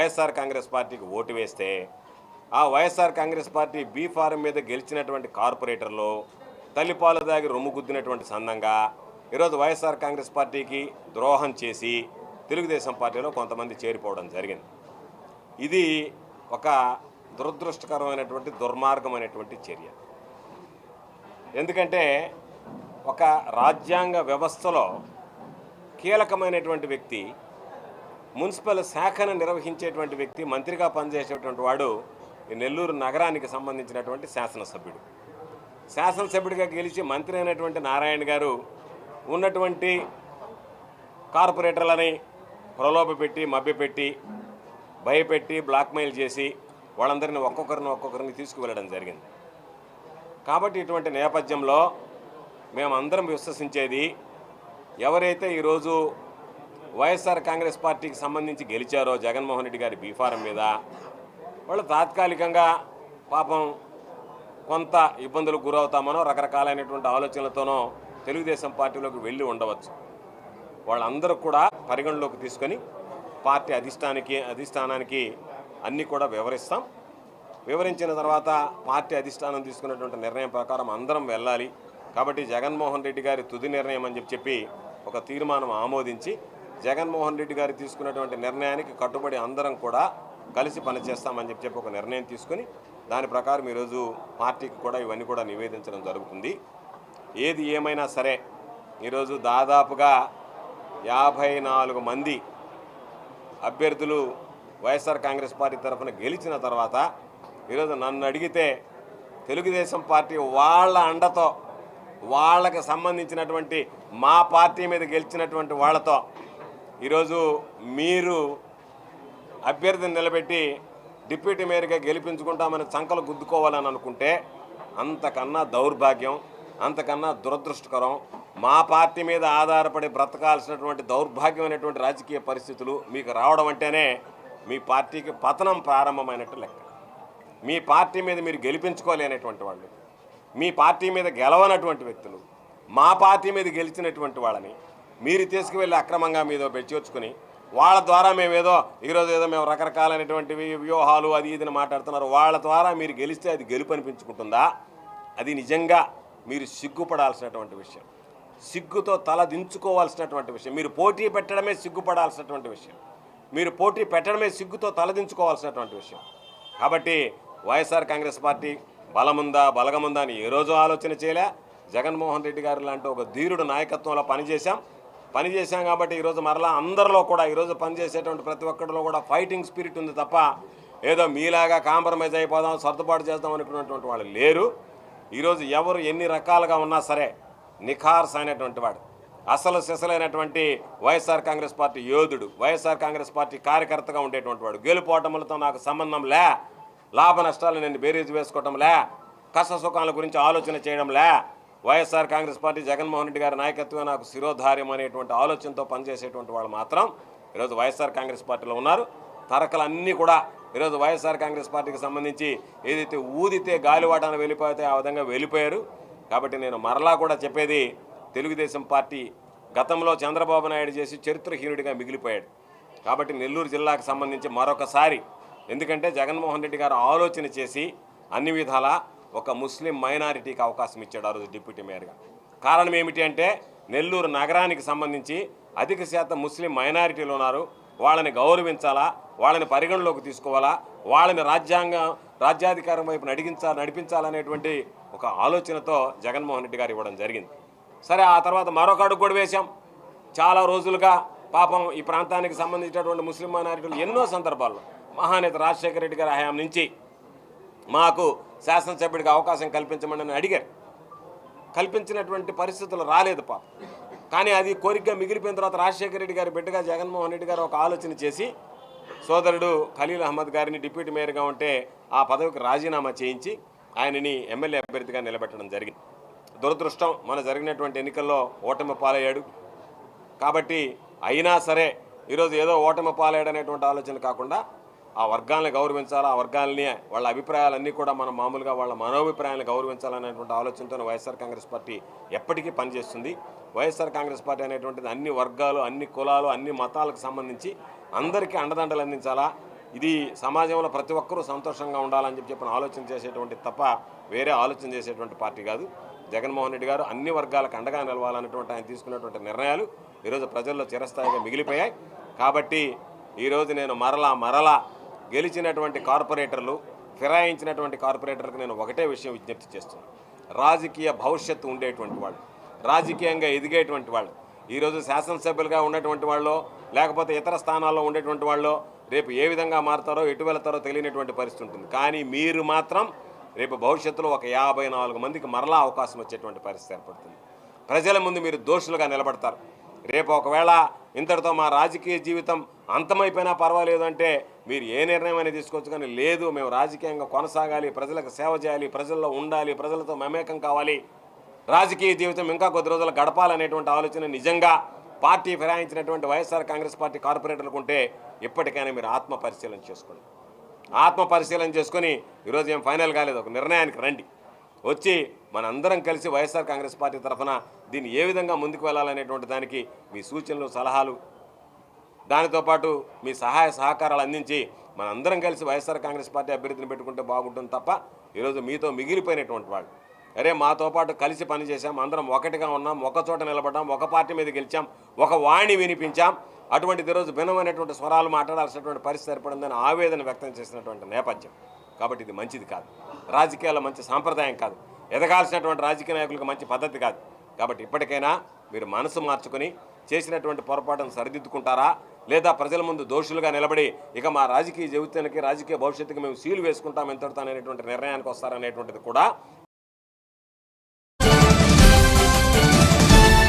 వైఎస్ఆర్ కాంగ్రెస్ పార్టీకి ఓటు వేస్తే ఆ YSR Congress party B form మీద గెలిచినటువంటి కార్పొరేటర్లు తల్లిపాలు దాగి రొమ్ము గుద్దినటువంటి సందంగా ఈరోజు వైఎస్ఆర్ కాంగ్రెస్ పార్టీకి ద్రోహం చేసి తెలుగుదేశం పార్టీలో కొంతమంది చేరిపోవడం జరిగింది. ఇది ఒక దురదృష్టకరమైనటువంటి దుర్మార్గమైనటువంటి చర్య. ఎందుకంటే ఒక రాజ్యాంగ వ్యవస్థలో కీలకమైనటువంటి వ్యక్తి మున్సిపల్ శాఖను నిర్వహించేటువంటి వ్యక్తి మంత్రిగా పనిచేసేటువంటి వాడు ఈ నెల్లూరు నగరానికి సంబంధించినటువంటి శాసనసభ్యుడు. శాసనసభ్యుడిగా గెలిచి మంత్రి అయినటువంటి నారాయణ గారు ఉన్నటువంటి కార్పొరేటర్లని ప్రలోభపెట్టి మభ్యపెట్టి భయపెట్టి బ్లాక్మెయిల్ చేసి వాళ్ళందరినీ ఒక్కొక్కరిని ఒక్కొక్కరిని తీసుకువెళ్ళడం జరిగింది. కాబట్టి ఇటువంటి నేపథ్యంలో మేమందరం విశ్వసించేది ఎవరైతే ఈరోజు వైఎస్ఆర్ కాంగ్రెస్ పార్టీకి సంబంధించి గెలిచారో జగన్మోహన్ రెడ్డి గారి బీఫారం మీద వాళ్ళు తాత్కాలికంగా పాపం కొంత ఇబ్బందులకు గురవుతామనో రకరకాలైనటువంటి ఆలోచనలతోనో తెలుగుదేశం పార్టీలోకి వెళ్ళి ఉండవచ్చు. వాళ్ళందరూ కూడా పరిగణలోకి తీసుకొని పార్టీ అధిష్టానికి అధిష్టానానికి అన్నీ కూడా వివరిస్తాం. వివరించిన తర్వాత పార్టీ అధిష్టానం తీసుకున్నటువంటి నిర్ణయం ప్రకారం అందరం వెళ్ళాలి. కాబట్టి జగన్మోహన్ రెడ్డి గారి తుది నిర్ణయం అని చెప్పి చెప్పి ఒక తీర్మానం ఆమోదించి జగన్మోహన్ రెడ్డి గారు తీసుకున్నటువంటి నిర్ణయానికి కట్టుబడి అందరం కూడా కలిసి పనిచేస్తామని చెప్పి చెప్పి ఒక నిర్ణయం తీసుకుని దాని ప్రకారం ఈరోజు పార్టీకి కూడా ఇవన్నీ కూడా నివేదించడం జరుగుతుంది. ఏది ఏమైనా సరే ఈరోజు దాదాపుగా యాభై నాలుగు మంది అభ్యర్థులు వైఎస్ఆర్ కాంగ్రెస్ పార్టీ తరఫున గెలిచిన తర్వాత ఈరోజు నన్ను అడిగితే తెలుగుదేశం పార్టీ వాళ్ళ అండతో వాళ్ళకి సంబంధించినటువంటి మా పార్టీ మీద గెలిచినటువంటి వాళ్ళతో ఈరోజు మీరు అభ్యర్థిని నిలబెట్టి డిప్యూటీ మేయర్గా గెలిపించుకుంటామని చంకలు గుద్దుకోవాలని అనుకుంటే అంతకన్నా దౌర్భాగ్యం అంతకన్నా దురదృష్టకరం మా పార్టీ మీద ఆధారపడి బ్రతకాల్సినటువంటి దౌర్భాగ్యమైనటువంటి రాజకీయ పరిస్థితులు మీకు రావడం అంటేనే మీ పార్టీకి పతనం ప్రారంభమైనట్టు లెక్క. మీ పార్టీ మీద మీరు గెలిపించుకోలేనటువంటి వాళ్ళు మీ పార్టీ మీద గెలవనటువంటి వ్యక్తులు మా పార్టీ మీద గెలిచినటువంటి వాళ్ళని మీరు తీసుకువెళ్ళి అక్రమంగా మీద చేర్చుకుని వాళ్ళ ద్వారా మేము ఏదో ఈరోజు ఏదో మేము రకరకాలైనటువంటివి వ్యూహాలు అది ఇదిని మాట్లాడుతున్నారు. వాళ్ళ ద్వారా మీరు గెలిస్తే అది గెలుపు అనిపించుకుంటుందా? అది నిజంగా మీరు సిగ్గుపడాల్సినటువంటి విషయం. సిగ్గుతో తల దించుకోవాల్సినటువంటి విషయం. మీరు పోటీ పెట్టడమే సిగ్గుపడాల్సినటువంటి విషయం. మీరు పోటీ పెట్టడమే సిగ్గుతో తలదించుకోవాల్సినటువంటి విషయం. కాబట్టి వైఎస్ఆర్ కాంగ్రెస్ పార్టీ బలముందా బలగముందా అని ఏ రోజు ఆలోచన చేయలే. జగన్మోహన్ రెడ్డి గారు లాంటి ఒక ధీరుడు నాయకత్వంలో పనిచేశాం. పనిచేశాం కాబట్టి ఈరోజు మరలా అందరిలో కూడా ఈరోజు పనిచేసేటువంటి ప్రతి ఒక్కరిలో కూడా ఫైటింగ్ స్పిరిట్ ఉంది తప్ప ఏదో మీలాగా కాంప్రమైజ్ అయిపోదాం సర్దుబాటు చేద్దాం అనుకున్నటువంటి వాళ్ళు లేరు. ఈరోజు ఎవరు ఎన్ని రకాలుగా ఉన్నా సరే నిఖార్స్ అయినటువంటి వాడు. అసలు సిసలైనటువంటి వైఎస్ఆర్ కాంగ్రెస్ పార్టీ యోధుడు వైఎస్ఆర్ కాంగ్రెస్ పార్టీ కార్యకర్తగా ఉండేటువంటి వాడు. గెలుపోవటములతో నాకు సంబంధం లే లాభ నష్టాలు నేను బేరీజు వేసుకోవటం లే కష్ట సుఖాల గురించి ఆలోచన చేయడం లే వైఎస్ఆర్ కాంగ్రెస్ పార్టీ జగన్మోహన్ రెడ్డి గారి నాయకత్వం నాకు శిరోధార్యం అనేటువంటి ఆలోచనతో పనిచేసేటువంటి వాళ్ళు మాత్రం ఈరోజు వైఎస్ఆర్ కాంగ్రెస్ పార్టీలో ఉన్నారు. తరకలన్నీ కూడా ఈరోజు వైఎస్ఆర్ కాంగ్రెస్ పార్టీకి సంబంధించి ఏదైతే ఊదితే గాలివాటాన వెళ్ళిపోతే ఆ విధంగా వెళ్ళిపోయారు. కాబట్టి నేను మరలా కూడా చెప్పేది తెలుగుదేశం పార్టీ గతంలో చంద్రబాబు నాయుడు చేసి చరిత్రహీనుడిగా మిగిలిపోయాడు. కాబట్టి నెల్లూరు జిల్లాకు సంబంధించి మరొకసారి ఎందుకంటే జగన్మోహన్ రెడ్డి గారు ఆలోచన చేసి అన్ని విధాలా ఒక ముస్లిం మైనారిటీకి అవకాశం ఇచ్చాడు ఆ రోజు డిప్యూటీ మేయర్గా. కారణం ఏమిటి అంటే నెల్లూరు నగరానికి సంబంధించి అధిక శాతం ముస్లిం మైనారిటీలు ఉన్నారు. వాళ్ళని గౌరవించాలా? వాళ్ళని పరిగణలోకి తీసుకోవాలా? వాళ్ళని రాజ్యాంగం రాజ్యాధికారం వైపు నడిగించాలి నడిపించాలనేటువంటి ఒక ఆలోచనతో జగన్మోహన్ రెడ్డి గారు ఇవ్వడం జరిగింది. సరే ఆ తర్వాత మరొక అడుగు కూడా వేశాం. చాలా రోజులుగా పాపం ఈ ప్రాంతానికి సంబంధించినటువంటి ముస్లిం మైనారిటీలు ఎన్నో సందర్భాల్లో మహానేత రాజశేఖర రెడ్డి గారి హయాం నుంచి మాకు శాసనసభ్యుడికి అవకాశం కల్పించమని అడిగారు. కల్పించినటువంటి పరిస్థితులు రాలేదు పాప. కానీ అది కోరికగా మిగిలిపోయిన తర్వాత రాజశేఖర రెడ్డి గారి బిడ్డగా జగన్మోహన్ రెడ్డి గారు ఒక ఆలోచన చేసి సోదరుడు ఖలీల్ అహ్మద్ గారిని డిప్యూటీ మేయర్గా ఉంటే ఆ పదవికి రాజీనామా చేయించి ఆయనని ఎమ్మెల్యే అభ్యర్థిగా నిలబెట్టడం జరిగింది. దురదృష్టం మన జరిగినటువంటి ఎన్నికల్లో ఓటమి పాలయ్యాడు. కాబట్టి అయినా సరే ఈరోజు ఏదో ఓటమి పాలేయడనేటువంటి ఆలోచన కాకుండా ఆ వర్గాలను గౌరవించాలా? ఆ వర్గాలని వాళ్ళ అభిప్రాయాలన్నీ కూడా మనం మామూలుగా వాళ్ళ మనోభిప్రాయాలను గౌరవించాలనేటువంటి ఆలోచనతో వైఎస్ఆర్ కాంగ్రెస్ పార్టీ ఎప్పటికీ పనిచేస్తుంది. వైఎస్ఆర్ కాంగ్రెస్ పార్టీ అనేటువంటిది అన్ని వర్గాలు అన్ని కులాలు అన్ని మతాలకు సంబంధించి అందరికీ అండదండలు అందించాలా? ఇది సమాజంలో ప్రతి ఒక్కరూ సంతోషంగా ఉండాలని చెప్పి చెప్పిన ఆలోచన చేసేటువంటి తప్ప వేరే ఆలోచన చేసేటువంటి పార్టీ కాదు. జగన్మోహన్ రెడ్డి గారు అన్ని వర్గాలకు అండగా నిలవాలన్నటువంటి ఆయన తీసుకున్నటువంటి నిర్ణయాలు ఈరోజు ప్రజల్లో చిరస్థాయిగా మిగిలిపోయాయి. కాబట్టి ఈరోజు నేను మరలా మరలా గెలిచినటువంటి కార్పొరేటర్లు ఫిరాయించినటువంటి కార్పొరేటర్లకు నేను ఒకటే విషయం విజ్ఞప్తి చేస్తున్నాను. రాజకీయ భవిష్యత్తు ఉండేటువంటి వాళ్ళు రాజకీయంగా ఎదిగేటువంటి వాళ్ళు ఈరోజు శాసనసభ్యులుగా ఉన్నటువంటి వాళ్ళు లేకపోతే ఇతర స్థానాల్లో ఉండేటువంటి వాళ్ళు రేపు ఏ విధంగా మారుతారో ఎటు వెళతారో తెలియనటువంటి పరిస్థితి ఉంటుంది. కానీ మీరు మాత్రం రేపు భవిష్యత్తులో ఒక యాభై నాలుగు మందికి మరలా అవకాశం వచ్చేటువంటి పరిస్థితి ఏర్పడుతుంది. ప్రజల ముందు మీరు దోషులుగా నిలబడతారు. రేపు ఒకవేళ ఇంతటితో మా రాజకీయ జీవితం అంతమైపోయినా పర్వాలేదు అంటే మీరు ఏ నిర్ణయం అనేది తీసుకోవచ్చు కానీ లేదు మేము రాజకీయంగా కొనసాగాలి ప్రజలకు సేవ చేయాలి ప్రజల్లో ఉండాలి ప్రజలతో మమేకం కావాలి. రాజకీయ జీవితం ఇంకా కొద్ది రోజులు గడపాలనేటువంటి ఆలోచన నిజంగా party ఫిరాయించినటువంటి Y S R Congress party కార్పొరేటర్లకు ఉంటే ఇప్పటికైనా మీరు ఆత్మ పరిశీలన చేసుకోండి. ఆత్మ పరిశీలన చేసుకొని ఈరోజు ఏం ఫైనల్ కాలేదు ఒక నిర్ణయానికి రండి. వచ్చి మనందరం కలిసి వైఎస్ఆర్ కాంగ్రెస్ పార్టీ తరఫున దీన్ని ఏ విధంగా ముందుకు వెళ్ళాలనేటువంటి దానికి మీ సూచనలు సలహాలు దానితో పాటు మీ సహాయ సహకారాలు అందించి మనందరం కలిసి వైఎస్ఆర్ కాంగ్రెస్ పార్టీ అభ్యర్థిని పెట్టుకుంటే బాగుంటుంది తప్ప ఈరోజు మీతో మిగిలిపోయినటువంటి వాళ్ళు. అరే మాతో పాటు కలిసి పనిచేసాం అందరం ఒకటిగా ఉన్నాం ఒక చోట నిలబడ్డాం ఒక పార్టీ మీద గెలిచాం ఒక వాణి వినిపించాం అటువంటిది ఈరోజు భిన్నమైనటువంటి స్వరాలు మాట్లాడాల్సినటువంటి పరిస్థితి ఏర్పడిందని ఆవేదన వ్యక్తం చేసినటువంటి నేపథ్యం. కాబట్టి ఇది మంచిది కాదు. రాజకీయాల్లో మంచి సాంప్రదాయం కాదు. ఎదగాల్సినటువంటి రాజకీయ నాయకులకు మంచి పద్ధతి కాదు. కాబట్టి ఇప్పటికైనా మీరు మనసు మార్చుకొని చేసినటువంటి పొరపాటును సరిదిద్దుకుంటారా? లేదా ప్రజల ముందు దోషులుగా నిలబడి ఇక మా రాజకీయ జీవితానికి రాజకీయ భవిష్యత్తుకి మేము సీలు వేసుకుంటాం ఎంతటితో అనేటువంటి నిర్ణయానికి వస్తారనేటువంటిది కూడా